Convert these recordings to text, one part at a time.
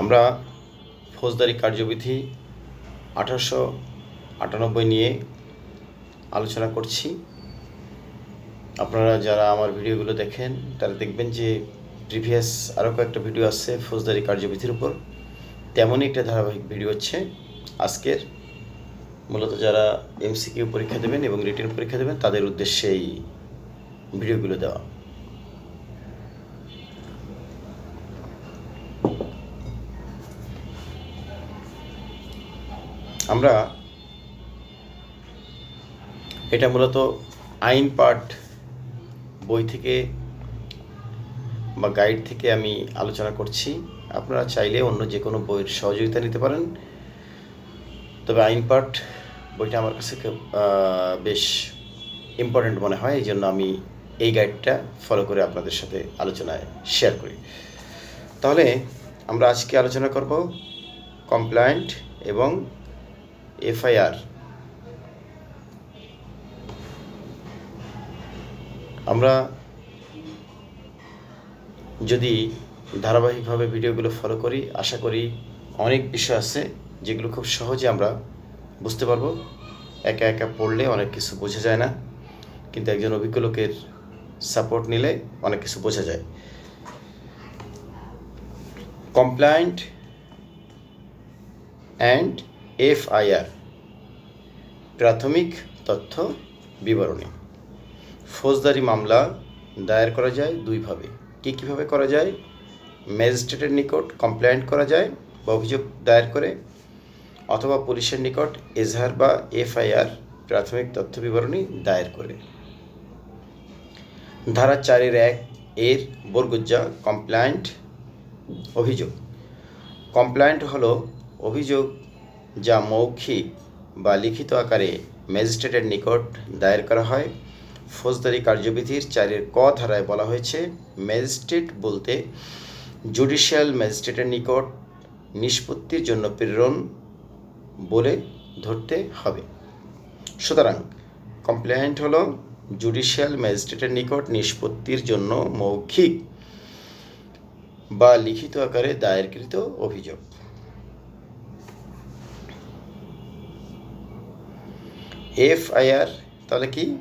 আমরা ফৌজদারি কার্যবিধি আঠারোশো আটানব্বই নিয়ে আলোচনা করছি। আপনারা যারা আমার ভিডিওগুলো দেখেন, তারা দেখবেন যে প্রিভিয়াস আরও কয়েকটা ভিডিও আছে ফৌজদারি কার্যবিধির উপর। তেমনই একটা ধারাবাহিক ভিডিও হচ্ছে। আজকের মূলত যারা এমসিকিউ পরীক্ষা দেবেন এবং রিটেন পরীক্ষা দেবেন, তাদের উদ্দেশ্যে এই ভিডিওগুলো দেওয়া। আমরা এটা মূলত আইন পাঠ বই থেকে বা গাইড থেকে আমি আলোচনা করছি। আপনারা চাইলে অন্য যে কোনো বইয়ের সহযোগিতা নিতে পারেন। তবে আইন পাঠ বইটা আমার কাছে বেশ ইম্পর্ট্যান্ট মনে হয়। এই জন্য আমি এই গাইডটা ফলো করে আপনাদের সাথে আলোচনায় শেয়ার করি। তাহলে আমরা আজকে আলোচনা করব কমপ্লায়েন্ট এবং এফআইআর। আমরা যদি ধারাবাহিকভাবে ভিডিওগুলো ফলো করি, আশা করি অনেক বিষয় আছে যেগুলো খুব সহজে আমরা বুঝতে পারব। একা একা পড়লে অনেক কিছু বোঝা যায় না, কিন্তু একজন অভিজ্ঞ লোকের সাপোর্ট নিলে অনেক কিছু বোঝা যায়। কমপ্লায়েন্ট অ্যান্ড এফআইআর, প্রাথমিক তথ্য বিবরণী। ফৌজদারি মামলা দায়ের করা যায় দুইভাবে। কী কীভাবে করা যায়? ম্যাজিস্ট্রেটের নিকট কমপ্লেন্ট করা যায় বা অভিযোগ দায়ের করে, অথবা পুলিশের নিকট এজাহার বা এফআইআর, প্রাথমিক তথ্য বিবরণী দায়ের করে। ধারা চারের এক এর বরগুজ্জা কমপ্লায়েন্ট অভিযোগ। কমপ্লায়েন্ট হলো অভিযোগ যা মৌখিক বা লিখিত আকারে ম্যাজিস্ট্রেটের নিকট দায়ের করা হয়। ফৌজদারি কার্যবিধির চারের ক ধারায় বলা হয়েছে ম্যাজিস্ট্রেট বলতে জুডিশিয়াল ম্যাজিস্ট্রেটের নিকট নিষ্পত্তির জন্য প্রেরণ বলে ধরতে হবে। সুতরাং কমপ্লেন্ট হলো জুডিশিয়াল ম্যাজিস্ট্রেটের নিকট নিষ্পত্তির জন্য মৌখিক বা লিখিত আকারে দায়েরকৃত অভিযোগ। এফআইআর তাহলে কি?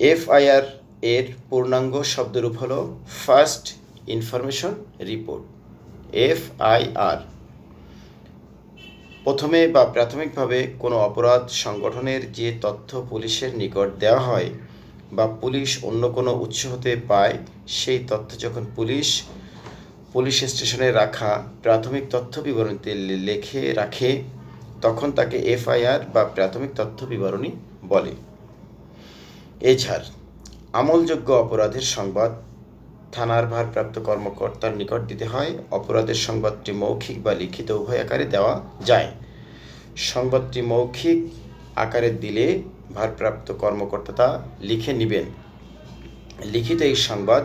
এফআইআর এর পূর্ণাঙ্গ শব্দরূপ হলো ফার্স্ট ইনফরমেশন রিপোর্ট এফআইআর প্রথমে বা প্রাথমিকভাবে কোনো অপরাধ সংগঠনের যে তথ্য পুলিশের নিকট দেওয়া হয় বা পুলিশ অন্য কোনো উৎস হতে পায়, সেই তথ্য যখন পুলিশ পুলিশ স্টেশনে রাখা প্রাথমিক তথ্য বিবরণীতে লেখে, রাখে তখন তাকে এফআইআর বা প্রাথমিক তথ্য বিবরণী বলে। এছাড়, আমলযোগ্য অপরাধের সংবাদ থানার ভারপ্রাপ্ত কর্মকর্তার নিকট দিতে হয়। অপরাধের সংবাদটি মৌখিক বা লিখিত উভয় আকারে দেওয়া যায়। সংবাদটি মৌখিক আকারে দিলে ভারপ্রাপ্ত কর্মকর্তা লিখে নেবেন। লিখিত এই সংবাদ